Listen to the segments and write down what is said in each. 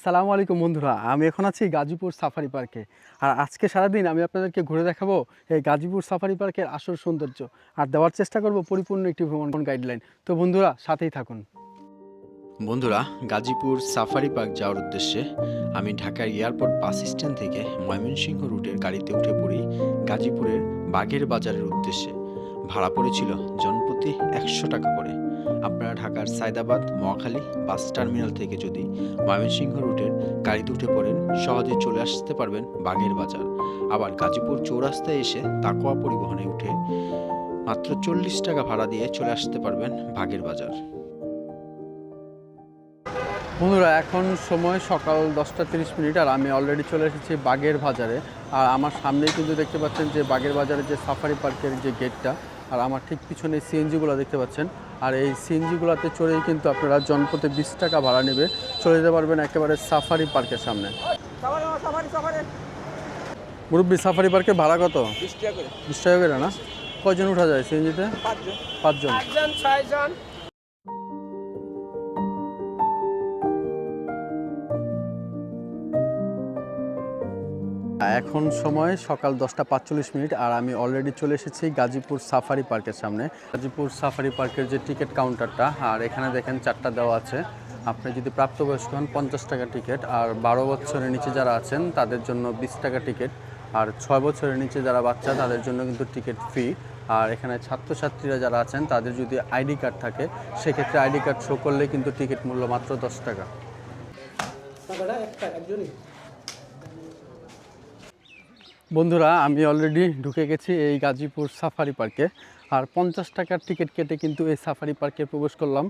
আসসালামু আলাইকুম বন্ধুরা, আমি এখন আছি গাজীপুর সাফারি পার্কে আর আজকে সারাদিন আমি আপনাদেরকে ঘুরে দেখাবো এই গাজীপুর সাফারি পার্কের আসল সৌন্দর্য। আর দেওয়ার চেষ্টা করব পরিপূর্ণ একটি ভ্রমণ গাইডলাইন তো বন্ধুরা, সাথেই থাকুন। বন্ধুরা, গাজীপুর সাফারি পার্ক যাওয়ার উদ্দেশ্যে আমি ঢাকার এয়ারপোর্ট বাস স্ট্যান্ড থেকে ময়মনসিংহ রুটের গাড়িতে উঠে পড়ি গাজীপুরের বাগের বাজারের উদ্দেশ্যে। ভাড়া পড়েছিল জনপ্রতি একশো টাকা করে। আপনারা ঢাকার সায়দাবাদ, মহাখালী বাস টার্মিনাল থেকে যদি ময়মনসিংহ রুটের গাড়িতে উঠে পড়েন সহজে চলে আসতে পারবেন বাগের বাজার। আবার গাজীপুর চৌরাস্তায় এসে তাকোয়া পরিবহনে উঠে মাত্র চল্লিশ টাকা ভাড়া দিয়ে চলে আসতে পারবেন বাগের বাজার। বন্ধুরা, এখন সময় সকাল দশটা তিরিশ মিনিট আর আমি অলরেডি চলে এসেছি বাগের বাজারে। আর আমার সামনেই কিন্তু দেখতে পাচ্ছেন যে বাগের বাজারের যে সাফারি পার্কের যে গেটটা আর আমার ঠিক পিছনে সিএনজিগুলো দেখতে পাচ্ছেন। আর এই সিএনজিগুলোতে চড়েই কিন্তু আপনারা জনপথে বিশ টাকা ভাড়া নেবে। চলে যেতে পারবেন একেবারে সাফারি পার্কের সামনে। মুরব্বী সাফারি পার্কের ভাড়া কত? বিশ টাকা করে না? কয়জন উঠা যায় সিএনজিতে? পাঁচজন। পাঁচজন। পাঁচজন ছয়জন। এখন সময় সকাল দশটা পাঁচচল্লিশ মিনিট আর আমি অলরেডি চলে এসেছি গাজীপুর সাফারি পার্কের সামনে। গাজীপুর সাফারি পার্কের যে টিকিট কাউন্টারটা আর এখানে দেখেন চারটা দেওয়া আছে। আপনি যদি প্রাপ্তবয়স্ক হন, পঞ্চাশ টাকা টিকিট আর বারো বছরের নিচে যারা আছেন, তাদের জন্য বিশ টাকা টিকিট আর ছয় বছরের নিচে যারা বাচ্চা, তাদের জন্য কিন্তু টিকিট ফ্রি আর এখানে ছাত্রছাত্রীরা যারা আছেন, তাদের যদি আইডি কার্ড থাকে, সেক্ষেত্রে আইডি কার্ড শো করলে কিন্তু টিকিট মূল্য মাত্র দশ টাকা। বন্ধুরা, আমি অলরেডি ঢুকে গেছি এই গাজীপুর সাফারি পার্কে আর পঞ্চাশ টাকার টিকিট কেটে কিন্তু এই সাফারি পার্কে প্রবেশ করলাম।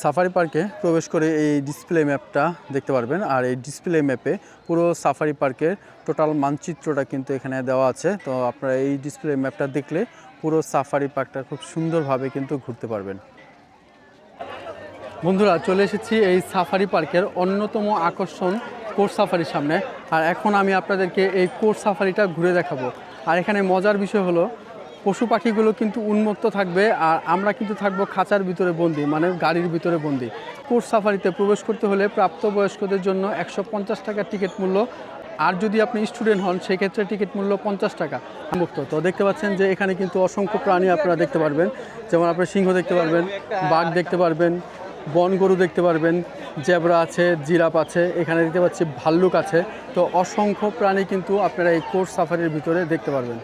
সাফারি পার্কে প্রবেশ করে এই ডিসপ্লে ম্যাপটা দেখতে পারবেন। আর এই ডিসপ্লে ম্যাপে পুরো সাফারি পার্কের টোটাল মানচিত্রটা কিন্তু এখানে দেওয়া আছে। তো আপনারা এই ডিসপ্লে ম্যাপটা দেখলে পুরো সাফারি পার্কটা খুব সুন্দরভাবে কিন্তু ঘুরতে পারবেন। বন্ধুরা, চলে এসেছি এই সাফারি পার্কের অন্যতম আকর্ষণ কোর সাফারির সামনে। আর এখন আমি আপনাদেরকে এই কোর সাফারিটা ঘুরে দেখাবো। আর এখানে মজার বিষয় হলো, পশু পাখিগুলো কিন্তু উন্মুক্ত থাকবে আর আমরা কিন্তু থাকব খাঁচার ভিতরে বন্দি মানে গাড়ির ভিতরে বন্দি। কোর সাফারিতে প্রবেশ করতে হলে প্রাপ্তবয়স্কদের জন্য একশো পঞ্চাশ টাকার টিকিট মূল্য। আর যদি আপনি স্টুডেন্ট হন, সেক্ষেত্রে টিকিট মূল্য পঞ্চাশ টাকা। মুক্ত। তো দেখতে পাচ্ছেন যে এখানে কিন্তু অসংখ্য প্রাণী আপনারা দেখতে পারবেন। যেমন আপনার সিংহ দেখতে পারবেন, বাঘ দেখতে পারবেন বন গরু দেখতে পারবেন, জেবরা আছে, জিরাপ আছে, এখানে দেখতে পাচ্ছি ভাল্লুক আছে। তো অসংখ্য প্রাণী কিন্তু আপনারা এই কোর্স সাফারির ভিতরে দেখতে পারবেন।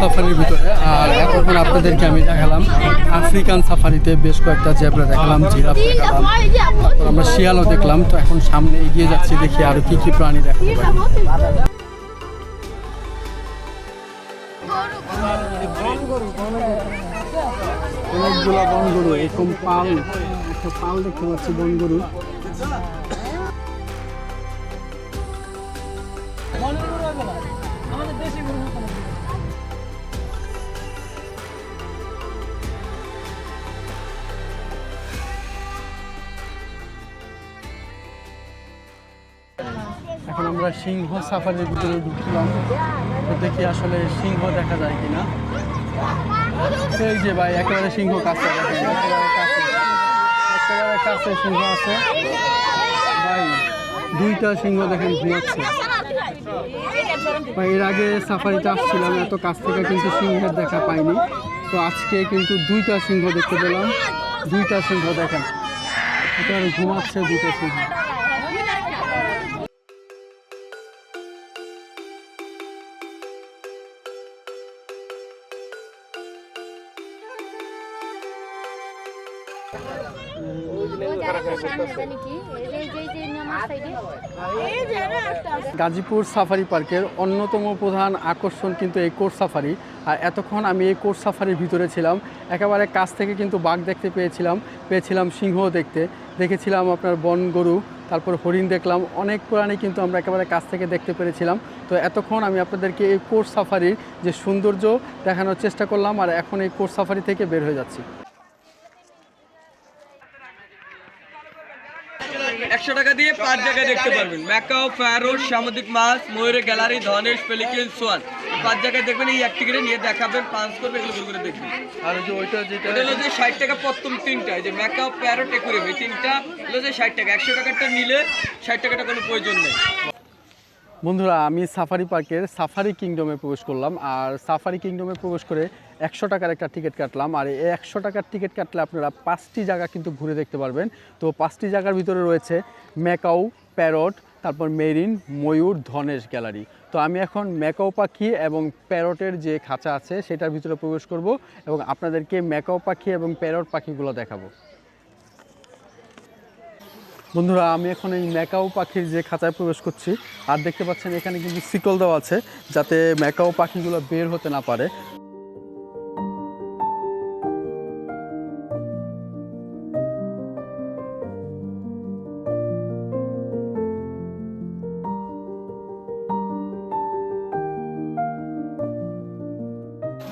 সাফারির ভিতরে। আর এতক্ষণ আপনাদেরকে আমি দেখালাম আফ্রিকান সাফারিতে বেশ কয়েকটা জেব্রা দেখালাম, জিরাফ দেখালাম। আমরা শিয়ালও দেখলাম, তো এখন সামনে এগিয়ে যাচ্ছি দেখি আরও কি কি প্রাণী দেখাতে পারি। অনেকগুলো বন গরু এরকম পাল পাল দেখতে পাচ্ছি বন সিংহ সাফারির ভিতরে ঢুকলাম। তো দেখি আসলে সিংহ দেখা যায় কিনা। এই যে ভাই, একেবারে সিংহ কাছে। একেবারে কাছে সিংহ আছে। ভাই, দুইটা সিংহ দেখেন ঘুমাচ্ছে এর আগে সাফারিতে আসছিলাম, এত কাছ থেকে কিন্তু সিংহের দেখা পাইনি। তো আজকে কিন্তু দুইটা সিংহ দেখতে পেলাম। দুইটা সিংহ দেখেন একেবারে ঘুমাচ্ছে দুইটা সিংহ। গাজীপুর সাফারি পার্কের অন্যতম প্রধান আকর্ষণ কিন্তু এই কোর্স সাফারি। আর এতক্ষণ আমি এই কোর্স সাফারির ভিতরে ছিলাম। একেবারে কাছ থেকে কিন্তু বাঘ দেখতে পেয়েছিলাম। পেয়েছিলাম সিংহ দেখতে। দেখেছিলাম আপনার বন গরু তারপর হরিণ দেখলাম। অনেক প্রাণী কিন্তু আমরা একেবারে কাছ থেকে দেখতে পেরেছিলাম। তো এতক্ষণ আমি আপনাদেরকে এই কোর্স সাফারির যে সৌন্দর্য দেখানোর চেষ্টা করলাম। আর এখন এই কোর্স সাফারি থেকে বের হয়ে যাচ্ছি। একশো টাকা দিয়ে পাঁচ জায়গায় দেখতে পারবেন। ম্যাকাও প্যারোট সামুদ্রিক মাছ ময়ূরের গ্যালারি ধনেশ পেলিকেন সোয়ান। পাঁচ জায়গায় দেখবেন এই এক টিকিটে নিয়ে দেখাবেন পাঁচ করবে এগুলো করে দেখবেন। আর যে ওইটা যেটা এটা হলো যে ষাট টাকা প্রথম তিনটা। এই যে ম্যাকাও প্যারোটে করে এই তিনটা হলো যে ষাট টাকা। একশো টাকাটা নিলে ষাট টাকাটা কোনো প্রয়োজন নেই। বন্ধুরা, আমি সাফারি পার্কের সাফারি কিংডমে প্রবেশ করলাম আর সাফারি কিংডমে প্রবেশ করে একশো টাকার একটা টিকিট কাটলাম আর এই একশো টাকার টিকিট কাটলে আপনারা পাঁচটি জায়গা কিন্তু ঘুরে দেখতে পারবেন। তো পাঁচটি জায়গার ভিতরে রয়েছে ম্যাকাও প্যারট তারপর মেরিন ময়ূর, ধনেশ গ্যালারি। তো আমি এখন ম্যাকাও পাখি এবং প্যারটের যে খাঁচা আছে সেটার ভিতরে প্রবেশ করব এবং আপনাদেরকে ম্যাকাও পাখি এবং প্যারট পাখিগুলো দেখাবো। বন্ধুরা, আমি এখন এই ম্যাকাও পাখির যে খাঁচায় প্রবেশ করছি, আর দেখতে পাচ্ছেন এখানে কিন্তু শিকল দেওয়া আছে, যাতে ম্যাকাও পাখিগুলো বের হতে না পারে।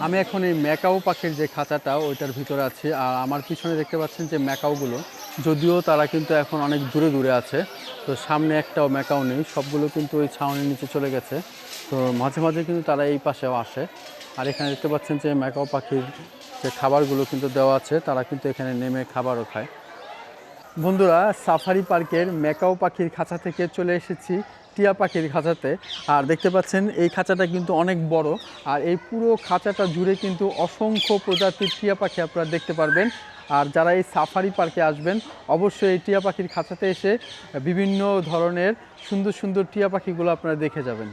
আমি এখন এই ম্যাকাও পাখির যে খাঁচাটা, ওইটার ভিতরে আছি, আর আমার পিছনে দেখতে পাচ্ছেন যে ম্যাকাওগুলো। যদিও তারা কিন্তু এখন অনেক দূরে দূরে আছে, তো সামনে একটাও ম্যাকাও নেই, সবগুলো কিন্তু ওই ছাউনির নিচে চলে গেছে। তো মাঝে মাঝে কিন্তু তারা এই পাশেও আসে। আর এখানে দেখতে পাচ্ছেন যে ম্যাকাও পাখির যে খাবারগুলো কিন্তু দেওয়া আছে, তারা কিন্তু এখানে নেমে খাবারও খায়। বন্ধুরা সাফারি পার্কের ম্যাকাও পাখির খাঁচা থেকে চলে এসেছি, টিয়া পাখির খাঁচাতে। আর দেখতে পাচ্ছেন, এই খাঁচাটা কিন্তু অনেক বড়। আর এই পুরো খাঁচাটা জুড়ে কিন্তু অসংখ্য প্রজাতির টিয়া পাখি আপনারা দেখতে পারবেন। আর যারা এই সাফারি পার্কে আসবেন, অবশ্যই এই টিয়া পাখির খাঁচাতে এসে বিভিন্ন ধরনের সুন্দর সুন্দর টিয়া পাখিগুলো আপনারা দেখে যাবেন।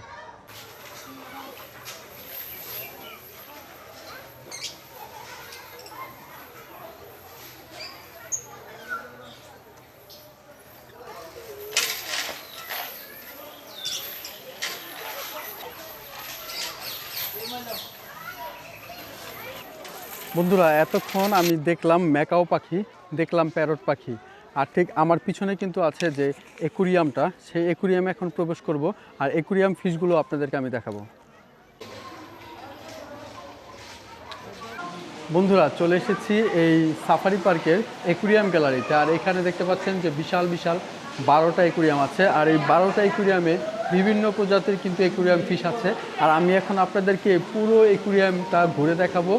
বন্ধুরা, এতক্ষণ আমি দেখলাম ম্যাকাও পাখি, দেখলাম প্যারট পাখি। আর ঠিক আমার পিছনে কিন্তু আছে যে একুরিয়ামটা, সেই একুরিয়ামে এখন প্রবেশ করব, আর একুরিয়াম ফিশগুলো আপনাদেরকে আমি দেখাবো। বন্ধুরা, চলে এসেছি এই সাফারি পার্কের একুরিয়াম গ্যালারিতে, আর এখানে দেখতে পাচ্ছেন যে বিশাল বিশাল বারোটা একুরিয়াম আছে, আর এই বারোটা একুরিয়ামে বিভিন্ন প্রজাতির কিন্তু একুরিয়াম ফিশ আছে। আর আমি এখন আপনাদেরকে পুরো একুরিয়ামটা ঘুরে দেখাবো।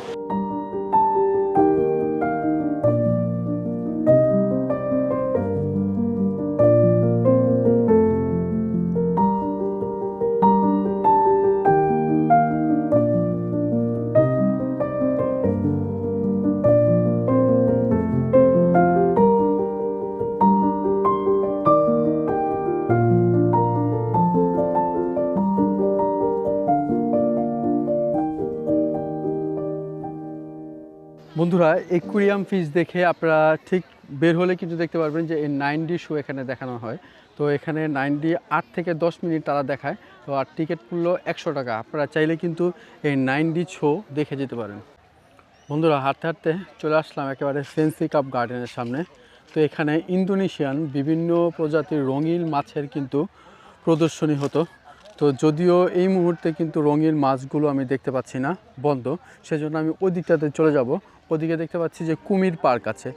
একুরিয়াম ফিশ দেখে আপনারা ঠিক বের হলে কিন্তু দেখতে পারবেন যে এই নাইন ডি শো এখানে দেখানো হয়। তো এখানে নাইন ডি আট থেকে দশ মিনিট তারা দেখায়। তো আর টিকিট মূল্য একশো টাকা। আপনারা চাইলে কিন্তু এই নাইন ডি শো দেখে যেতে পারেন। বন্ধুরা, হাঁটতে হাঁটতে চলে আসলাম একেবারে ফেন্সি কাপ গার্ডেনের সামনে। তো এখানে ইন্দোনেশিয়ান বিভিন্ন প্রজাতির রঙিন মাছের কিন্তু প্রদর্শনী হতো। তো যদিও এই মুহূর্তে কিন্তু রঙিন মাছগুলো আমি দেখতে পাচ্ছি না, বন্ধ। সেজন্য আমি ওই দিকটাতে চলে যাব। ওদিকে দেখতে পাচ্ছি যে কুমির পার্ক আছে।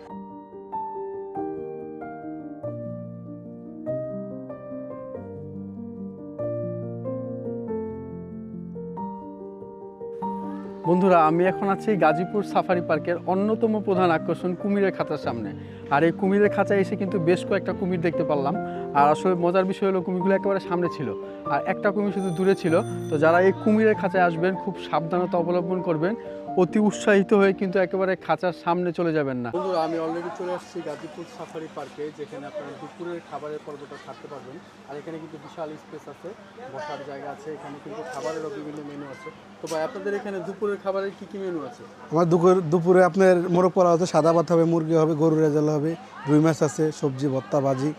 বন্ধুরা, আমি এখন আছি গাজীপুর সাফারি পার্কের অন্যতম প্রধান আকর্ষণ কুমিরের খাঁচার সামনে। আর এই কুমিরের খাঁচায় এসে কিন্তু বেশ কয়েকটা কুমির দেখতে পারলাম। আর আসলে মজার বিষয় হলো, কুমিরগুলো একেবারে সামনে ছিল। আর একটা কুমির শুধু দূরে ছিল। তো যারা এই কুমিরের খাঁচায় আসবেন, খুব সাবধানতা অবলম্বন করবেন। অতি উৎসাহিত হয়ে কিন্তু একেবারে খাঁচার সামনে চলে যাবেন না। বন্ধুরা আমি অলরেডি চলে আসছি গাজীপুর সাফারি পার্কে যেখানে আপনারা দুপুরের খাবারের পর্বটা থাকতে পারবেন। আর এখানে কিন্তু বিশাল স্পেস আছে বসার জায়গা আছে এখানে কিন্তু খাবারেরও বিভিন্ন মেনু আছে। তো ভাই আপনাদের এখানে দুপুরের খাবারের কি কি মেনু আছে? আমার দুপুর দুপুরে আপনার মোরগ পোলা হতে সাদা ভাত হবে মুরগি হবে গরুর রেজাল হবে রুই মাছ আছে সবজি ভত্তা ভাজি।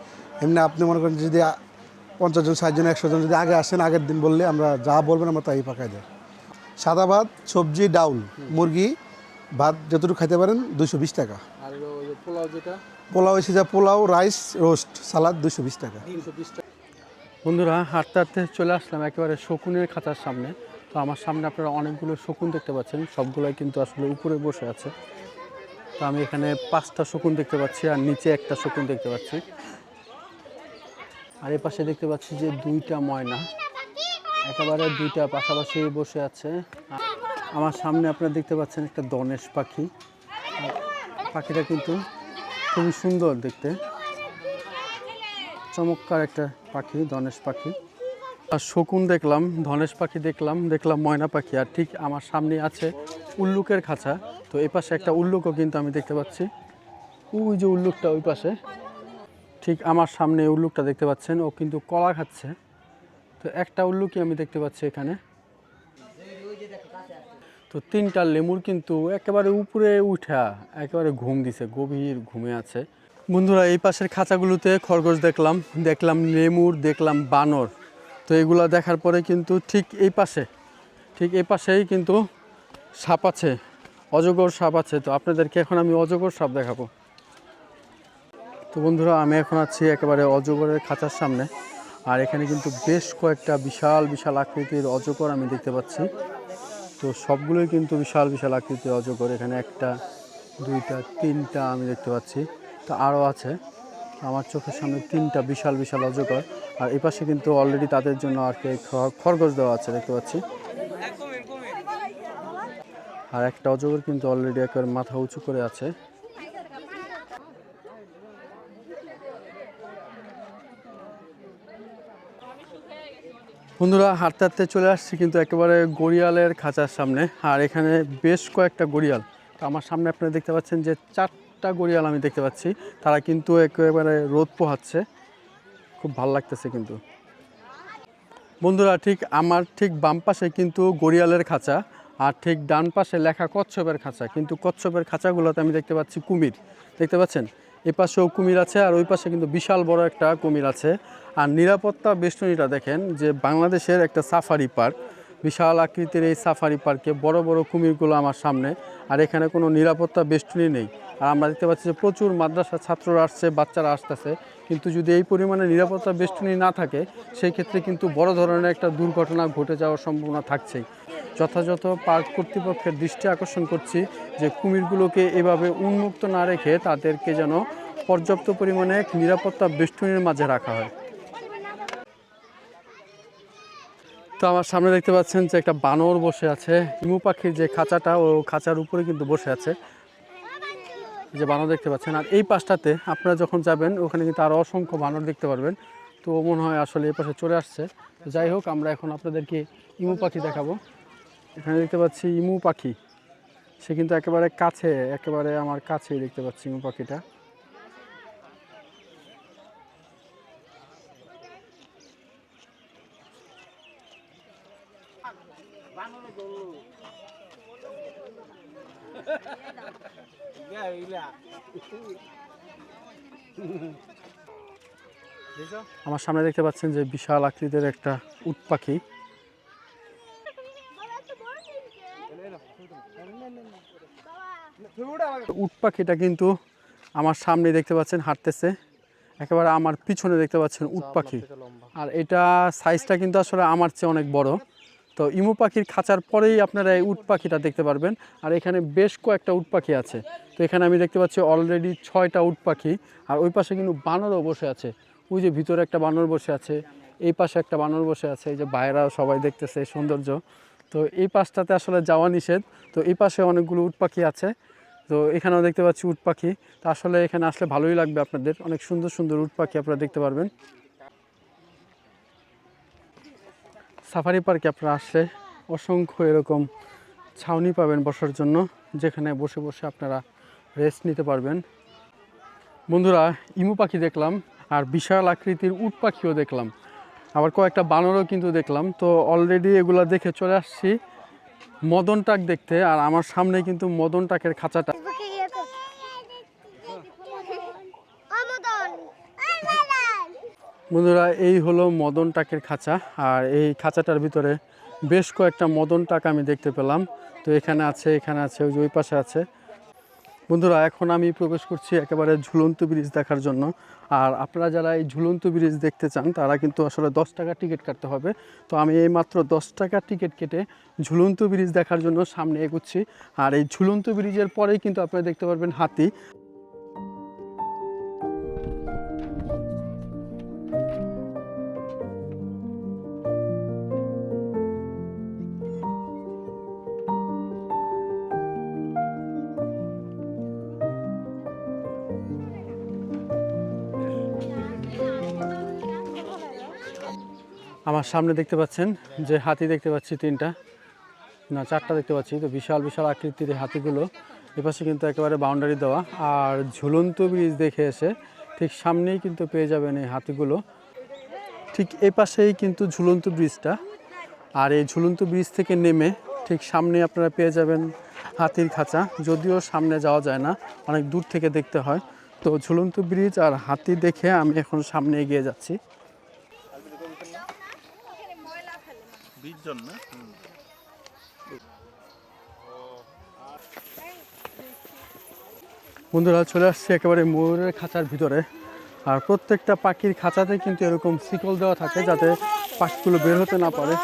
এমনি আপনি মনে করেন যদি পঞ্চাশ জন ষাট জন একশো জন যদি আগে আসেন আগের দিন বললে আমরা যা বলবেন আমরা তাই পাকাই দেয় সাদা ভাত সবজি ডাউল মুরগি ভাত যতটুকু খাইতে পারেন দুইশো বিশ টাকা। আর ওই যে পোলাও পোলাও এসে যা পোলাও রাইস রোস্ট সালাদ দুশো বিশ টাকা। বন্ধুরা হাঁটতে হাঁটতে চলে আসলাম একেবারে শকুনের খাঁচার সামনে। তো আমার সামনে আপনারা অনেকগুলো শকুন দেখতে পাচ্ছেন সবগুলোই কিন্তু আসলে উপরে বসে আছে। তো আমি এখানে পাঁচটা শকুন দেখতে পাচ্ছি আর নিচে একটা শকুন দেখতে পাচ্ছি। আর এ পাশে দেখতে পাচ্ছি যে দুইটা ময়না। একেবারে দুইটা পাশাপাশি বসে আছে। আমার সামনে আপনারা দেখতে পাচ্ছেন একটা দনেশ পাখি। পাখিটা কিন্তু খুবই সুন্দর দেখতে। চমৎকার একটা পাখি ধনেশ পাখি। আর শকুন দেখলাম, ধনেশ পাখি দেখলাম দেখলাম ময়না পাখি। আর ঠিক আমার সামনে আছে উল্লুকের খাঁচা। তো এই পাশে একটা উল্লুকও কিন্তু আমি দেখতে পাচ্ছি। ওই যে উল্লুকটা ওই পাশে। ঠিক আমার সামনে উল্লুকটা দেখতে পাচ্ছেন, ও কিন্তু কলা খাচ্ছে। তো একটা উল্লুকই আমি দেখতে পাচ্ছি এখানে? তো তিনটা লেমুর কিন্তু একেবারে উপরে উঠা, একেবারে ঘুম দিছে, গভীর ঘুমে আছে। বন্ধুরা, এই পাশের খাঁচাগুলোতে খরগোশ দেখলাম দেখলাম লেমুর, দেখলাম বানর। তো এগুলো দেখার পরে কিন্তু ঠিক এই পাশে, ঠিক এই পাশেই কিন্তু সাপ আছে, অজগর সাপ আছে। তো আপনাদেরকে এখন আমি অজগর সাপ দেখাবো। তো বন্ধুরা, আমি এখন আছি একেবারে অজগরের খাঁচার সামনে। আর এখানে কিন্তু বেশ কয়েকটা বিশাল বিশাল আকৃতির অজগর আমি দেখতে পাচ্ছি। তো সবগুলোই কিন্তু বিশাল বিশাল আকৃতির অজগর। এখানে একটা, দুইটা, তিনটা আমি দেখতে পাচ্ছি। তো আরও আছে। আমার চোখের সামনে তিনটা বিশাল বিশাল অজগর। আর এই পাশে কিন্তু অলরেডি তাদের জন্য আর কি খরগোশ দেওয়া আছে, দেখতে পাচ্ছি। আর একটা অজগর কিন্তু অলরেডি একবার মাথা উঁচু করে আছে। বন্ধুরা, হাঁটতে হাঁটতে চলে আসছি কিন্তু একেবারে গড়িয়ালের খাঁচার সামনে। আর এখানে বেশ কয়েকটা গড়িয়াল। তো আমার সামনে আপনারা দেখতে পাচ্ছেন যে চারটা গড়িয়াল আমি দেখতে পাচ্ছি। তারা কিন্তু একেবারে রোদ পোহাচ্ছে। খুব ভালো লাগতেছে কিন্তু। বন্ধুরা, ঠিক আমার ঠিক বাম পাশে কিন্তু গড়িয়ালের খাঁচা। আর ঠিক ডান পাশে লেখা কচ্ছপের খাঁচা। কিন্তু কচ্ছপের খাঁচাগুলোতে আমি দেখতে পাচ্ছি কুমির। দেখতে পাচ্ছেন? এ পাশেও কুমির আছে আর ওই পাশে কিন্তু বিশাল বড় একটা কুমির আছে। আর নিরাপত্তা বেষ্টনীটা দেখেন যে বাংলাদেশের একটা সাফারি পার্ক, বিশাল আকৃতির এই সাফারি পার্কে বড় বড় কুমিরগুলো আমার সামনে, আর এখানে কোনো নিরাপত্তা বেষ্টনী নেই। আর আমরা দেখতে পাচ্ছি যে প্রচুর মাদ্রাসা ছাত্ররা আসছে, বাচ্চারা আসতেছে। কিন্তু যদি এই পরিমাণে নিরাপত্তা বেষ্টনী না থাকে, সেই ক্ষেত্রে কিন্তু বড় ধরনের একটা দুর্ঘটনা ঘটে যাওয়ার সম্ভাবনা থাকছেই। যথাযথ পার্ক কর্তৃপক্ষের দৃষ্টি আকর্ষণ করছি যে কুমিরগুলোকে এভাবে উন্মুক্ত না রেখে তাদেরকে যেন পর্যাপ্ত পরিমাণে নিরাপত্তা বেষ্টনীর মাঝে রাখা হয়। তো আমার সামনে দেখতে পাচ্ছেন যে একটা বানর বসে আছে। ইমু পাখির যে খাঁচাটা, ও খাঁচার উপরে কিন্তু বসে আছে। যে বানর দেখতে পাচ্ছেন। আর এই পাশটাতে আপনারা যখন যাবেন, ওখানে কিন্তু আরও অসংখ্য বানর দেখতে পারবেন। তো মনে হয় আসলে এই পাশে চলে আসছে। যাই হোক, আমরা এখন আপনাদেরকে ইমু পাখি দেখাবো। এখানে দেখতে পাচ্ছি ইমু পাখি। সে কিন্তু একেবারে কাছে, একেবারে আমার কাছেই দেখতে পাচ্ছি ইমু পাখিটা। আমার সামনে দেখতে পাচ্ছেন যে বিশাল আকৃতির একটা উট পাখি। উট পাখিটা কিন্তু আমার সামনে দেখতে পাচ্ছেন, হাঁটতেছে। একেবারে আমার পিছনে দেখতে পাচ্ছেন উট পাখি আর এটা সাইজটা কিন্তু আসলে আমার চেয়ে অনেক বড়। তো ইমু পাখির খাঁচার পরেই আপনারা এই উট পাখিটা দেখতে পারবেন। আর এখানে বেশ কয়েকটা উট পাখি আছে। তো এখানে আমি দেখতে পাচ্ছি অলরেডি ছয়টা উট পাখি আর ওই পাশে কিন্তু বানরও বসে আছে। ওই যে ভিতরে একটা বানর বসে আছে, এই পাশে একটা বানর বসে আছে, এই যে বাইরা সবাই দেখতেছে সৌন্দর্য। তো এই পাশটাতে আসলে যাওয়া নিষেধ। তো এই পাশে অনেকগুলো উট পাখি আছে। তো এখানেও দেখতে পাচ্ছি উট পাখি। তো আসলে এখানে আসলে ভালোই লাগবে আপনাদের। অনেক সুন্দর সুন্দর উট পাখি আপনারা দেখতে পারবেন। সাফারি পার্কে আপনারা আসলে অসংখ্য এরকম ছাউনি পাবেন বসার জন্য, যেখানে বসে বসে আপনারা রেস্ট নিতে পারবেন। বন্ধুরা, ইমু পাখি দেখলাম আর বিশাল আকৃতির উট পাখিও দেখলাম। আবার কয়েকটা বানরও কিন্তু দেখলাম। তো অলরেডি এগুলা দেখে চলে আসছি মদন টাক দেখতে, আর আমার সামনে কিন্তু মদন টাকের খাঁচাটা। বন্ধুরা, এই হলো মদন টাকের খাঁচা। আর এই খাঁচাটার ভিতরে বেশ কয়েকটা মদন টাক আমি দেখতে পেলাম। তো এখানে আছে এখানে আছে, ওই যে ওই পাশে আছে। বন্ধুরা, এখন আমি প্রবেশ করছি একেবারে ঝুলন্ত ব্রিজ দেখার জন্য। আর আপনারা যারা এই ঝুলন্ত ব্রিজ দেখতে চান, তারা কিন্তু আসলে দশ টাকা টিকিট কাটতে হবে। তো আমি এই মাত্র দশ টাকা টিকিট কেটে ঝুলন্ত ব্রিজ দেখার জন্য সামনে এগোচ্ছি। আর এই ঝুলন্ত ব্রিজের পরেই কিন্তু আপনারা দেখতে পারবেন হাতি। আমার সামনে দেখতে পাচ্ছেন যে হাতি দেখতে পাচ্ছি তিনটা। না, চারটা দেখতে পাচ্ছি, তো বিশাল বিশাল আকৃতির হাতিগুলো। এপাশে কিন্তু একেবারে বাউন্ডারি দেওয়া। আর ঝুলন্ত ব্রিজ দেখে এসে ঠিক সামনেই কিন্তু পেয়ে যাবেন এই হাতিগুলো। ঠিক এই পাশেই কিন্তু ঝুলন্ত ব্রিজটা আর এই ঝুলন্ত ব্রিজ থেকে নেমে ঠিক সামনে আপনারা পেয়ে যাবেন হাতির খাঁচা। যদিও সামনে যাওয়া যায় না, অনেক দূর থেকে দেখতে হয়। তো ঝুলন্ত ব্রিজ আর হাতি দেখে আমি এখন সামনে এগিয়ে যাচ্ছি। বন্ধুরা, চলে আসছে একেবারে ময়ূরের খাঁচার ভিতরে। আর প্রত্যেকটা পাখির খাঁচাতে কিন্তু এরকম শিকল দেওয়া থাকে যাতে পাখিগুলো বের হতে না পারে।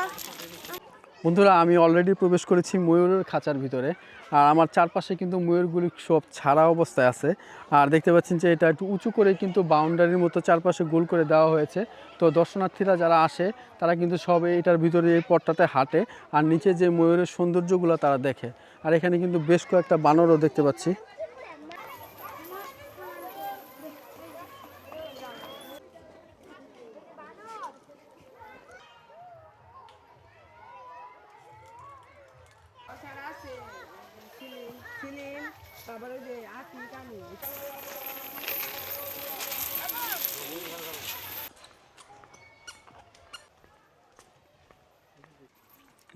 বন্ধুরা, আমি অলরেডি প্রবেশ করেছি ময়ূরের খাঁচার ভিতরে। আর আমার চারপাশে কিন্তু ময়ূরগুলি সব ছাড়া অবস্থায় আছে। আর দেখতে পাচ্ছেন যে এটা একটু উঁচু করে কিন্তু বাউন্ডারির মতো চারপাশে গোল করে দেওয়া হয়েছে। তো দর্শনার্থীরা যারা আসে, তারা কিন্তু সব এটার ভিতরে, এই পথটাতে হাঁটে। আর নিচে যে ময়ূরের সৌন্দর্যগুলো তারা দেখে। আর এখানে কিন্তু বেশ কয়েকটা বানরও দেখতে পাচ্ছি। তারপরে যে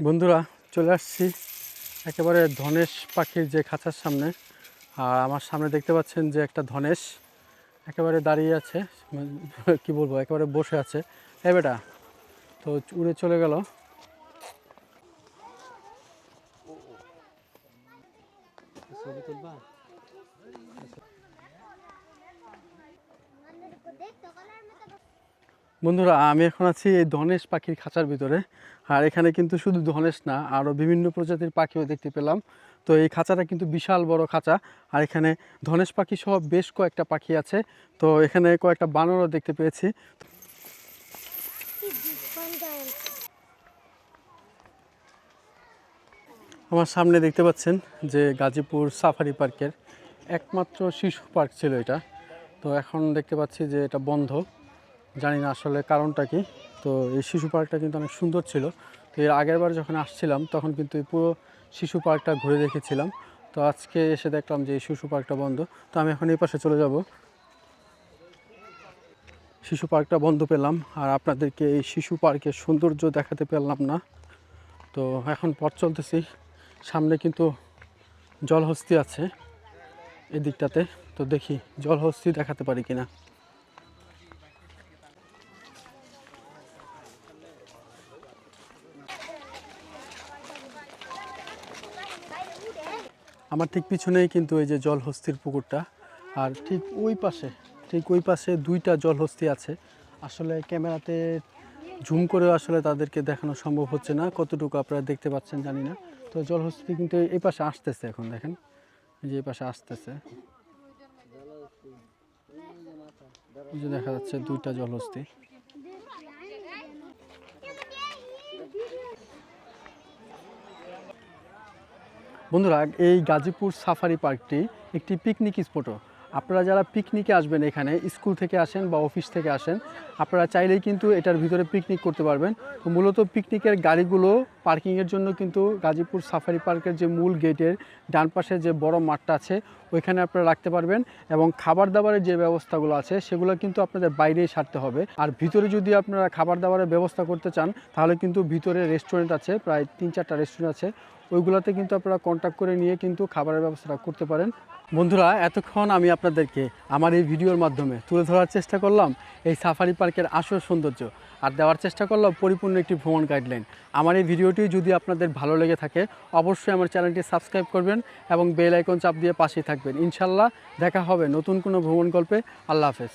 বন্ধুরা, চলে আসছি একেবারে ধনেশ পাখির যে খাঁচার সামনে। আর আমার সামনে দেখতে পাচ্ছেন যে একটা ধনেশ একেবারে দাঁড়িয়ে আছে, কি বলব, একেবারে বসে আছে। এ বেটা, তো উড়ে চলে গেল। বন্ধুরা, আমি এখন আছি এই ধনেশ পাখির খাঁচার ভিতরে। আর এখানে কিন্তু শুধু ধনেশ না, আরও বিভিন্ন প্রজাতির পাখিও দেখতে পেলাম। তো এই খাঁচাটা কিন্তু বিশাল বড় খাঁচা। আর এখানে ধনেশ পাখি সহ বেশ কয়েকটা পাখি আছে। তো এখানে কয়েকটা বানরও দেখতে পেয়েছি। আমার সামনে দেখতে পাচ্ছেন যে গাজীপুর সাফারি পার্কের একমাত্র শিশু পার্ক ছিল এটা। তো এখন দেখতে পাচ্ছি যে এটা বন্ধ। জানি না আসলে কারণটা কি। তো এই শিশু পার্কটা কিন্তু অনেক সুন্দর ছিল। তো এর আগের বার যখন আসছিলাম, তখন কিন্তু এই পুরো শিশু পার্কটা ঘুরে দেখেছিলাম। তো আজকে এসে দেখলাম যে এই শিশু পার্কটা বন্ধ। তো আমি এখন এই পাশে চলে যাব। শিশু পার্কটা বন্ধ পেলাম, আর আপনাদেরকে এই শিশু পার্কের সৌন্দর্য দেখাতে পারলাম না। তো এখন পথ চলতেছি। সামনে কিন্তু জলহস্তি আছে এদিকটাতে। তো দেখি জলহস্তি দেখাতে পারি কিনা। আমার ঠিক পিছনেই কিন্তু এই যে জলহস্তির পুকুরটা। আর ঠিক ওই পাশে, ঠিক ওই পাশে দুইটা জলহস্তি আছে। আসলে ক্যামেরাতে ঝুম করে আসলে তাদেরকে দেখানো সম্ভব হচ্ছে না। কতটুকু আপনারা দেখতে পাচ্ছেন জানি না। তো জলহস্তি কিন্তু এই পাশে আসতেছে এখন, দেখেন। যে এই পাশে আসতেছে। যে দেখা যাচ্ছে দুইটা জলহস্তি। বন্ধুরা, এই গাজীপুর সাফারি পার্কটি একটি পিকনিক স্পটও আপনারা যারা পিকনিকে আসবেন এখানে স্কুল থেকে আসেন বা অফিস থেকে আসেন, আপনারা চাইলেই কিন্তু এটার ভিতরে পিকনিক করতে পারবেন। তো মূলত পিকনিকের গাড়িগুলো পার্কিংয়ের জন্য কিন্তু গাজীপুর সাফারি পার্কের যে মূল গেটের ডান পাশে যে বড় মাঠটা আছে, ওইখানে আপনারা রাখতে পারবেন এবং খাবার দাবারের যে ব্যবস্থাগুলো আছে, সেগুলো কিন্তু আপনাদের বাইরেই সারতে হবে। আর ভিতরে যদি আপনারা খাবার দাবারের ব্যবস্থা করতে চান, তাহলে কিন্তু ভিতরে রেস্টুরেন্ট আছে, প্রায় তিন চারটা রেস্টুরেন্ট আছে। ওইগুলোতে কিন্তু আপনারা কন্ট্যাক্ট করে নিয়ে কিন্তু খাবারের ব্যবস্থাটা করতে পারেন। বন্ধুরা, এতক্ষণ আমি আপনাদেরকে আমার এই ভিডিওর মাধ্যমে তুলে ধরার চেষ্টা করলাম এই সাফারি পার্কের আসল সৌন্দর্য। আর দেওয়ার চেষ্টা করলাম পরিপূর্ণ একটি ভ্রমণ গাইডলাইন আমার এই ভিডিওটি যদি আপনাদের ভালো লেগে থাকে, অবশ্যই আমার চ্যানেলটি সাবস্ক্রাইব করবেন এবং বেল আইকন চাপ দিয়ে পাশেই থাকবেন। ইনশাল্লাহ দেখা হবে নতুন কোনো ভ্রমণ গল্পে। আল্লাহ হাফেজ।